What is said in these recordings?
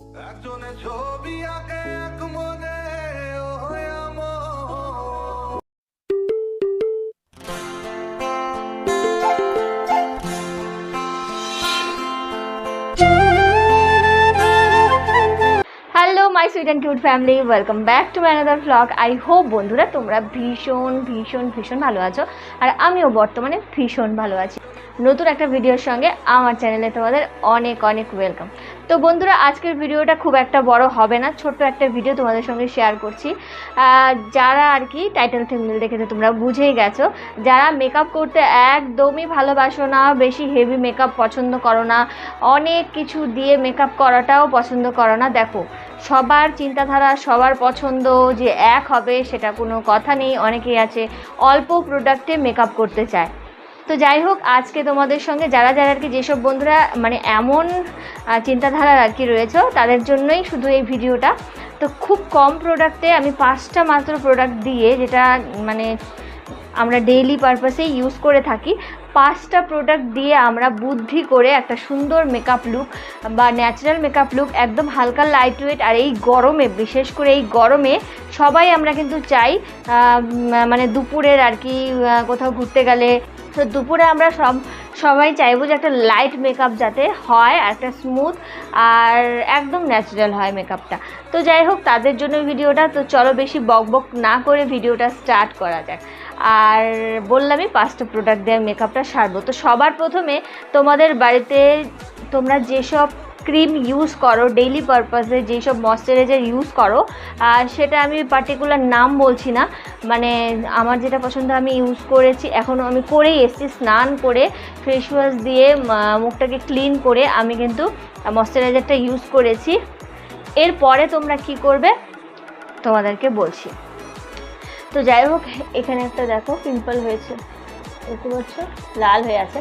একজনের ছবি আঁকে, এক hello my sweet and cute family welcome back to another vlog I hope বন্ধুরা তোমরা ভীষণ ভীষণ ভীষণ ভালো আছো। আর আমিও বর্তমানে ভীষণ ভালো আছি। নতুন একটা ভিডিওর সঙ্গে আমার চ্যানেলে তোমাদের অনেক অনেক ওয়েলকাম তো বন্ধুরা, আজকের ভিডিওটা খুব একটা বড় হবে না, ছোট্ট একটা ভিডিও তোমাদের সঙ্গে শেয়ার করছি। যারা আর কি টাইটেল থেমনেল দেখে তোমরা বুঝেই গেছো, যারা মেকআপ করতে একদমই ভালোবাসো না, বেশি হেভি মেকআপ পছন্দ করো না, অনেক কিছু দিয়ে মেকআপ করাটাও পছন্দ করো না, দেখো, সবার চিন্তাধারা, সবার পছন্দ যে এক হবে, সেটা কোনো কথা নেই, অনেকেই আছে অল্প প্রোডাক্টে মেকআপ করতে চায়। তো যাই হোক আজকে তোমাদের সঙ্গে যারা যারা আর কি যেসব বন্ধুরা মানে এমন আহ, চিন্তাধারার আর কি রয়েছে তাদের জন্যই শুধু এই ভিডিওটা। তো খুব কম প্রোডাক্টে আমি পাঁচটা মাত্র প্রোডাক্ট দিয়ে যেটা মানে আমরা ডেইলি পারপাসে ইউজ করে থাকি পাঁচটা প্রোডাক্ট দিয়ে আমরা বুদ্ধি করে একটা সুন্দর মেকআপ লুক বা ন্যাচারাল মেকআপ লুক একদম হালকা লাইট ওয়েট আর এই গরমে বিশেষ করে এই গরমে সবাই আমরা কিন্তু চাই মানে দুপুরের আর কি কোথাও ঘুরতে গেলে তো দুপুরে আমরা সব, সবাই চাইব যে একটা লাইট মেকআপ যাতে হয়, আর একটা স্মুথ আর একদম ন্যাচারাল হয় মেকআপটা তো যাই হোক, তাদের জন্য ভিডিওটা, তো চলো বেশি বক বক না করে ভিডিওটা স্টার্ট করা যাক। আর বললামই, পাঁচটা প্রোডাক্ট দিয়ে মেকআপটা সারবো। তো সবার প্রথমে তোমাদের বাড়িতে তোমরা যেসব ক্রিম ইউজ করো ডেইলি পারপাসে যেসব ময়শ্চারাইজার ইউজ করো সেটা আমি পার্টিকুলার নাম বলছি না। মানে আমার যেটা পছন্দ, আমি ইউজ করেছি। এখনও আমি করেই এসেছি, স্নান করে ফেস ওয়াশ দিয়ে মুখটাকে ক্লিন করে আমি কিন্তু ময়শ্চারাইজারটা ইউজ করেছি। এরপরে তোমরা কি করবে? তোমাদেরকে বলছি। তো যাই হোক, এখানে একটা দেখো পিম্পল হয়েছে। দেখতে পাচ্ছ? লাল হয়ে আছে।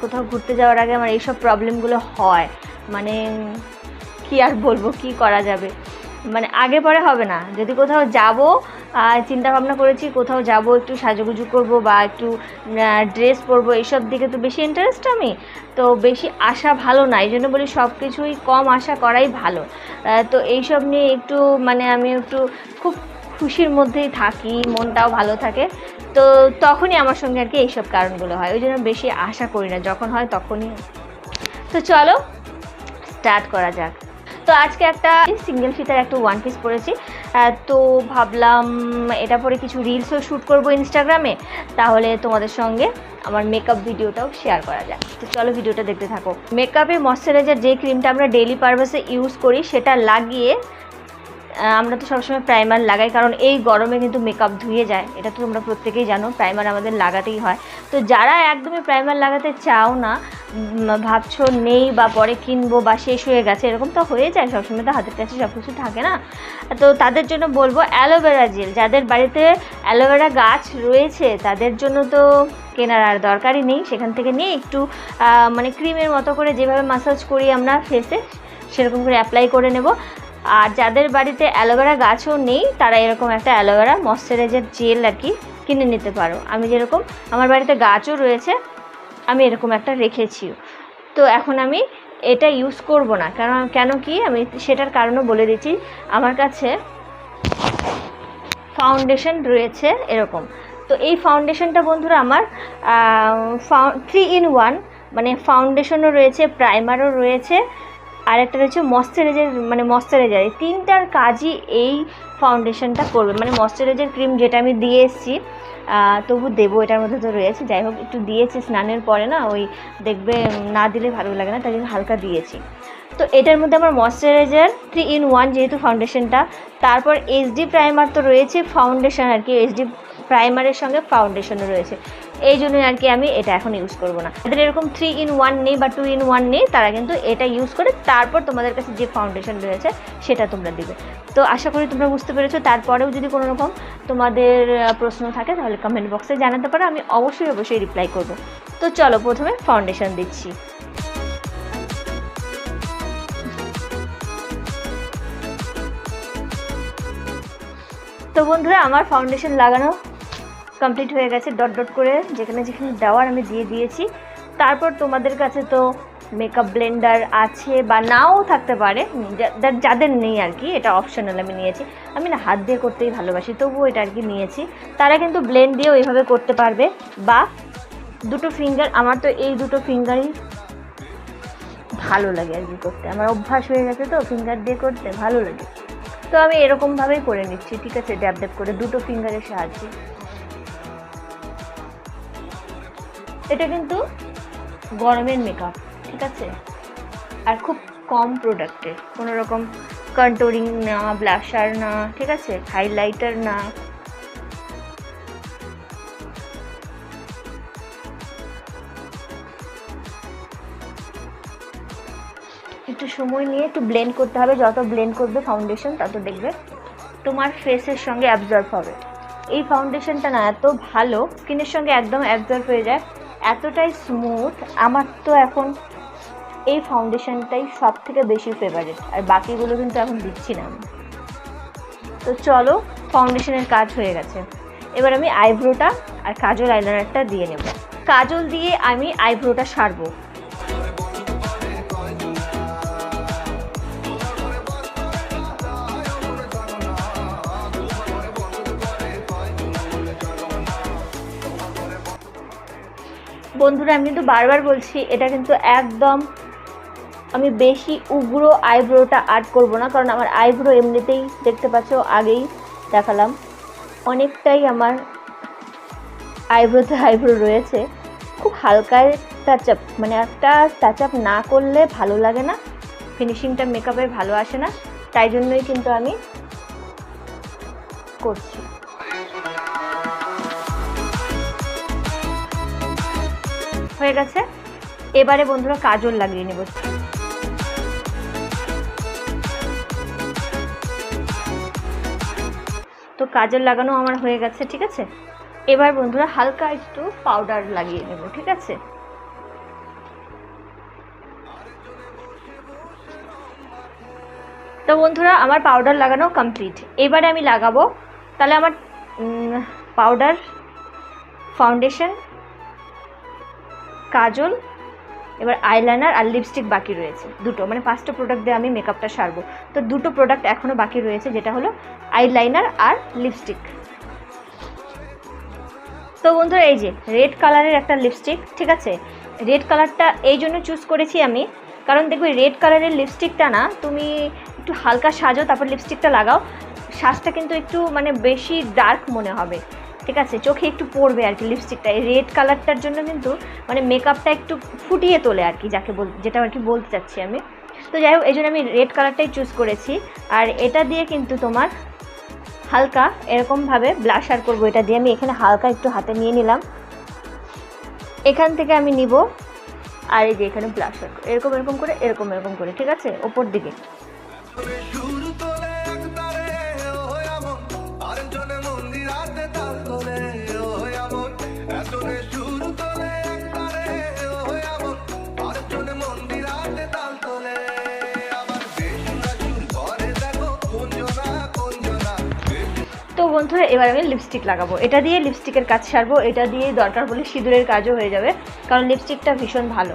কোথাও ঘুরতে যাওয়ার আগে আমার এইসব প্রবলেমগুলো হয়। মানে কি আর বলব, কি করা যাবে? মানে আগে পরে হবে না। যদি কোথাও যাব চিন্তা ভাবনা করেছি, কোথাও যাব, একটু সাজুগুজু করব বা একটু ড্রেস পরবো, এইসব দিকে তো বেশি ইন্টারেস্ট আমি। তো বেশি আশা ভালো না, এই জন্য বলি সব কিছুই কম আশা করাই ভালো। তো এইসব নিয়ে একটু মানে আমি একটু খুব খুশির মধ্যেই থাকি, মনটাও ভালো থাকে। তো তখনই আমার সঙ্গে আর কি এইসব কারণগুলো হয়, ওই জন্য বেশি আশা করি না, যখন হয় তখনই। তো চলো স্টার্ট করা যাক। তো আজকে একটা সিঙ্গেল ফিতার একটা ওয়ান পিস পরেছি তো ভাবলাম এটা পরে কিছু রিলসও শ্যুট করব ইনস্টাগ্রামে তাহলে তোমাদের সঙ্গে আমার মেকআপ ভিডিওটাও শেয়ার করা যায় তো চলো ভিডিওটা দেখতে থাকো। মেকআপে ময়শ্চারাইজার যে ক্রিমটা আমরা ডেইলি পারপাসে ইউজ করি, সেটা লাগিয়ে আমরা তো সবসময় প্রাইমার লাগাই, কারণ এই গরমে কিন্তু মেকআপ ধুয়ে যায়। এটা তো তোমরা প্রত্যেকেই জানো প্রাইমার আমাদের লাগাতেই হয়। তো যারা একদমই প্রাইমার লাগাতে চাও না ভাবছ নেই বা পরে কিনবো বা শেষ হয়ে গেছে, এরকম তো হয়ে যায়, সবসময় তো হাতের কাছে সব কিছু থাকে না। তো তাদের জন্য বলব অ্যালোভেরা জেল যাদের বাড়িতে অ্যালোভেরা গাছ রয়েছে, তাদের জন্য তো কেনার আর দরকারই নেই। সেখান থেকে নিয়ে একটু মানে ক্রিমের মতো করে যেভাবে মাসাজ করি আমরা ফেসে সেরকম করে অ্যাপ্লাই করে নেব। আর যাদের বাড়িতে অ্যালোভেরা গাছও নেই, তারা এরকম একটা অ্যালোভেরা ময়শ্চারাইজার জেল আর কি কিনে নিতে পারো। আমি যেরকম, আমার বাড়িতে গাছও রয়েছে আমি এরকম একটা রেখেছি। তো এখন আমি এটা ইউজ করব না। কারণ কেন কি আমি সেটার কারণও বলে দিচ্ছি। আমার কাছে ফাউন্ডেশন রয়েছে এরকম। তো এই ফাউন্ডেশনটা বন্ধুরা আমার থ্রি ইন ওয়ান মানে ফাউন্ডেশনও রয়েছে প্রাইমারও রয়েছে। আর একটা রয়েছে ময়শ্চারাইজার মানে ময়শ্চারাইজার। এই তিনটার কাজই এই ফাউন্ডেশনটা করবে। মানে ময়শ্চারাইজার ক্রিম যেটা আমি দিয়ে এসেছি তবু দেবো, এটার মধ্যে তো রয়েছে। যাই হোক, একটু দিয়েছি স্নানের পরে না, ওই দেখবে না দিলে ভালো লাগে না, তাই হালকা দিয়েছি। তো এটার মধ্যে আমার ময়শ্চারাইজার থ্রি ইন ওয়ান যেহেতু ফাউন্ডেশনটা, তারপর এইচডি প্রাইমার তো রয়েছে ফাউন্ডেশন আর কি এইচডি প্রাইমারের সঙ্গে ফাউন্ডেশনও রয়েছে। এই জন্যই আর কি আমি এটা এখন ইউজ করব না। যাদের এরকম থ্রি ইন ওয়ান নেই বা টু ইন ওয়ান নেই, তারা কিন্তু এটা ইউজ করে তারপর তোমাদের কাছে যে ফাউন্ডেশন রয়েছে সেটা তোমরা দিবে। তো আশা করি তোমরা বুঝতে পেরেছ, তারপরেও যদি কোনো রকম তোমাদের প্রশ্ন থাকে তাহলে কমেন্ট বক্সে জানাতে পারো, আমি অবশ্যই অবশ্যই রিপ্লাই করব। তো চলো প্রথমে ফাউন্ডেশন দিচ্ছি। তো বন্ধুরা, আমার ফাউন্ডেশন লাগানো কমপ্লিট হয়ে গেছে ডট ডট করে, যেখানে যেখানে দেওয়ার আমি দিয়ে দিয়েছি। তারপর তোমাদের কাছে তো মেকআপ ব্লেন্ডার আছে বা নাও থাকতে পারে যাদের নেই আর কি, এটা অপশনাল আমি নিয়েছি। আমি না হাত দিয়ে করতেই ভালোবাসি, তবুও এটা আর কি নিয়েছি। তারা কিন্তু ব্লেন্ড দিয়েও এইভাবে করতে পারবে। বা দুটো ফিঙ্গার আমার তো এই দুটো ফিঙ্গারই ভালো লাগে আর কি করতে। আমার অভ্যাস হয়ে গেছে তো ফিঙ্গার দিয়ে করতে ভালো লাগে। তো আমি এরকমভাবেই করে নিচ্ছি, ঠিক আছে, ড্যাব ড্যাব করে দুটো ফিঙ্গারের সাহায্যে। এটা কিন্তু গরমের মেকআপ ঠিক আছে? আর খুব কম প্রোডাক্টে কোনো রকম কন্ট্রোলিং না ব্লাশার না, ঠিক আছে? হাইলাইটার না। একটু সময় নিয়ে একটু ব্লেন্ড করতে হবে, যত ব্লেন্ড করবে ফাউন্ডেশন তত দেখবে তোমার ফেসের সঙ্গে অ্যাবজর্ব হবে। এই ফাউন্ডেশনটা না এত ভালো স্কিনের সঙ্গে একদম অ্যাবজর্ব হয়ে যায়। এতটাই স্মুথ আমার তো এখন এই ফাউন্ডেশনটাই সব থেকে বেশি ফেভারিট আর বাকিগুলো কিন্তু এখন দিচ্ছি না তো চলো ফাউন্ডেশনের কাজ হয়ে গেছে। এবার আমি আইব্রোটা আর কাজল আইলাইনারটা দিয়ে নেব। কাজল দিয়ে আমি আইব্রোটা সারবো। বন্ধুরা, আমি কিন্তু বারবার বলছি, এটা কিন্তু একদম আমি বেশি উগ্র আইব্রোটা আর্ট করব না, কারণ আমার আইব্রো এমনিতেই দেখতে পাচ্ছ, আগেই দেখালাম। অনেকটাই আমার আইব্রোতে আইব্রো রয়েছে। খুব হালকা টাচ আপ মানে একটা টাচ আপ না করলে ভালো লাগে না ফিনিশিংটা মেকআপে ভালো আসে না, তাই জন্যই কিন্তু আমি করছি। হয়ে গেছে। এবারে বন্ধুরা কাজল লাগিয়ে নেব। তো কাজল লাগানো আমার হয়ে গেছে, ঠিক আছে? এবার বন্ধুরা হালকা একটু পাউডার লাগিয়ে নেব, ঠিক আছে? তো বন্ধুরা আমার পাউডার লাগানো কমপ্লিট এবারে আমি লাগাবো, তাহলে আমার পাউডার ফাউন্ডেশন কাজল, এবার আইলাইনার আর লিপস্টিক বাকি রয়েছে। দুটো মানে পাঁচটা প্রোডাক্ট দিয়ে আমি মেকআপটা সারবো। তো দুটো প্রোডাক্ট এখনও বাকি রয়েছে, যেটা হলো আইলাইনার আর লিপস্টিক তো বন্ধুরা, এই যে রেড কালারের একটা লিপস্টিক ঠিক আছে? রেড কালারটা এই জন্য চুজ করেছি আমি, কারণ দেখবে রেড কালারের লিপস্টিকটা না, তুমি একটু হালকা সাজো, তারপর লিপস্টিকটা লাগাও, সাজটা কিন্তু একটু মানে বেশি ডার্ক মনে হবে। ঠিক আছে? চোখে একটু পড়বে আর কি লিপস্টিকটা এই রেড কালারটার জন্য কিন্তু মানে মেকআপটা একটু ফুটিয়ে তোলে আর কি, যাকে বল যেটা আর কি বলতে চাচ্ছি আমি। তো যাই হোক এই জন্য আমি রেড কালারটাই চুজ করেছি। আর এটা দিয়ে কিন্তু তোমার হালকা এরকমভাবে ব্লাশার করব। এটা দিয়ে আমি এখানে হালকা একটু হাতে নিয়ে নিলাম। এখান থেকে আমি নিব আর এই যে এখানে ব্লাশার এরকম এরকম করে, এরকম এরকম করে, ঠিক আছে? ওপর দিকে। বন্ধুরা এবার আমি লিপস্টিক লাগাবো। এটা দিয়ে লিপস্টিকের কাজ সারবো, এটা দিয়েই দরকার হলে সিঁদুরের কাজও হয়ে যাবে, কারণ লিপস্টিকটা ভীষণ ভালো।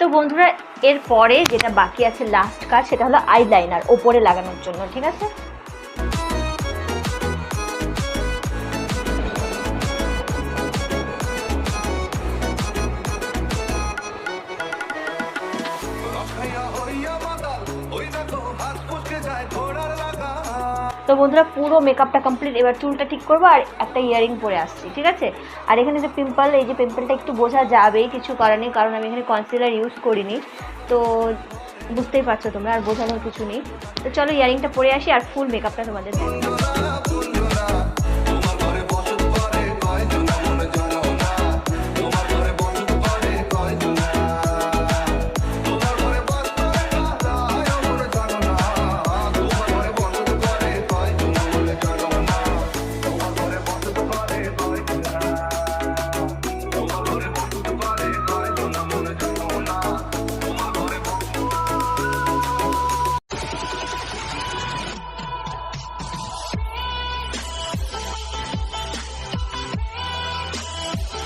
তো বন্ধুরা এর পরে যেটা বাকি আছে লাস্ট কাজ, সেটা হলো আইলাইনার ওপরে লাগানোর জন্য, ঠিক আছে? তো বন্ধুরা, পুরো মেকআপটা কমপ্লিট এবার চুলটা ঠিক করব আর একটা ইয়ারিং পরে আসছি, ঠিক আছে? আর এখানে যে পিম্পল এই যে পিম্পলটা একটু বোঝা যাবেই কিছু নেই কারণ আমি এখানে কনসিলার ইউজ করিনি। তো বুঝতেই পারছ তোমরা, আর বোঝানোর কিছু নেই। তো চলো ইয়ারিংটা পরে আসি, আর ফুল মেকআপটা তোমাদের।